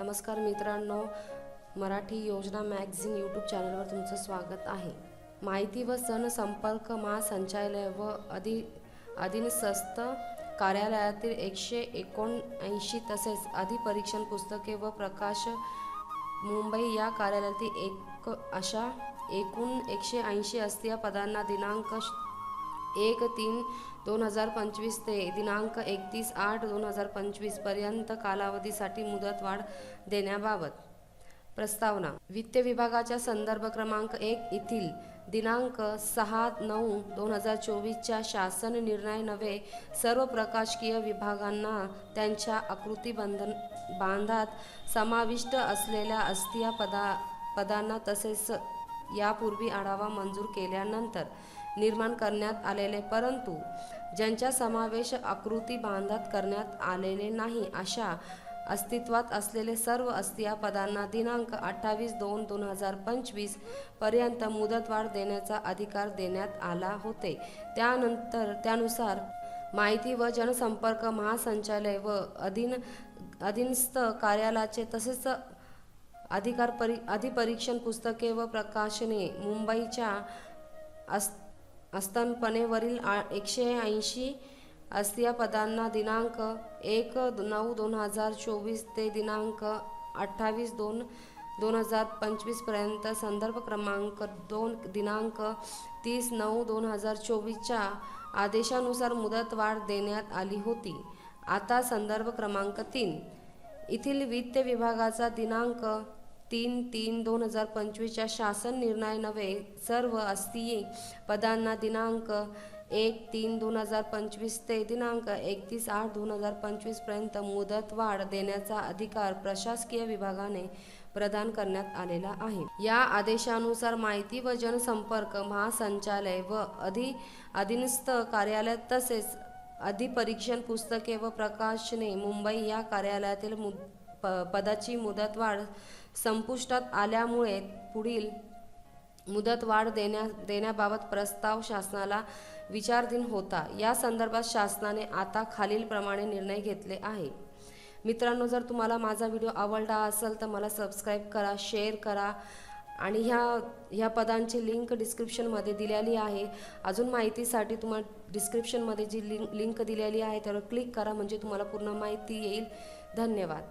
नमस्कार मित्रांनो मराठी योजना मॅगझिन यूट्यूब चॅनलवर तुमचं स्वागत आहे. माहिती व सण संपर्क महासंचालय व अधि अधीनस्थ कार्यालयातील एकशे एकोणऐंशी तसेच अधिपरीक्षण पुस्तके व प्रकाश मुंबई या कार्यालयातील एक अशा एकूण एकशे ऐंशी असत्या पदांना दिनांक एक तीन दोन हजार पंचवीस ते दिनांक एकतीस आठ दोन हजार पंचवीसपर्यंत कालावधीसाठी मुदतवाढ देण्याबाबत. प्रस्तावना. वित्त विभागाच्या संदर्भ क्रमांक एक येथील दिनांक सहा नऊ दोन हजार चोवीसच्या शासन निर्णय नव्हे सर्व प्रकाशकीय विभागांना त्यांच्या आकृती बंधन बांधात समाविष्ट असलेल्या अस्थिया पदा पदांना तसेच यापूर्वी आढावा मंजूर केल्यानंतर निर्माण करण्यात आलेले परंतु ज्यांचा समावेश आकृती बांधात करण्यात आलेले नाही अशा अस्तित्वात असलेले सर्व अस्थिया पदांना दिनांक अठ्ठावीस दोन दोन हजार पंचवीसपर्यंत मुदतवाढ देण्याचा अधिकार देण्यात आला होते. त्यानंतर त्यानुसार माहिती व जनसंपर्क महासंचालय व अधीन अधीनस्थ कार्यालयाचे तसेच अधिकार परी अधिपरीक्षण पुस्तके व प्रकाशने मुंबईच्या अस अस्तनपणेवरील आ एकशे ऐंशी अस्थियापदांना दिनांक एक नऊ दोन हजार चोवीस ते दिनांक अठ्ठावीस दोन दोन हजार पंचवीसपर्यंत संदर्भ क्रमांक दोन दिनांक तीस नऊ दोन हजार चोवीसच्या आदेशानुसार मुदतवाढ देण्यात आली होती. आता संदर्भ क्रमांक तीन. येथील वित्त विभागाचा दिनांक तीन तीन दोन हजार पंचवीसच्या शासन निर्णय नव्हे सर्व अस्तीय पदांना दिनांक एक तीन दोन हजार पंचवीस ते दिनांक एकतीस आठ दोन हजार पंचवीसपर्यंत मुदतवाढ देण्याचा अधिकार प्रशासकीय विभागाने प्रदान करण्यात आलेला आहे. या आदेशानुसार माहिती व जनसंपर्क महासंचालय व अधि अधीनस्थ कार्यालय तसेच अधिपरीक्षण पुस्तके व प्रकाशने मुंबई या कार्यालयातील मु प पदाची मुदतवाढ संपुष्टात आल्यामुळे पुढील मुदतवाढ देण्या देण्याबाबत प्रस्ताव शासनाला विचारधीन होता. या संदर्भात शासनाने आता खालीलप्रमाणे निर्णय घेतले आहे. मित्रांनो जर तुम्हाला माझा व्हिडिओ आवडला असेल तर मला सबस्क्राईब करा शेअर करा आणि ह्या ह्या पदांची लिंक डिस्क्रिप्शनमध्ये दिलेली आहे. अजून माहितीसाठी तुम्हाला डिस्क्रिप्शनमध्ये जी लिंक लिंक दिलेली आहे त्यावर क्लिक करा म्हणजे तुम्हाला पूर्ण माहिती येईल. धन्यवाद.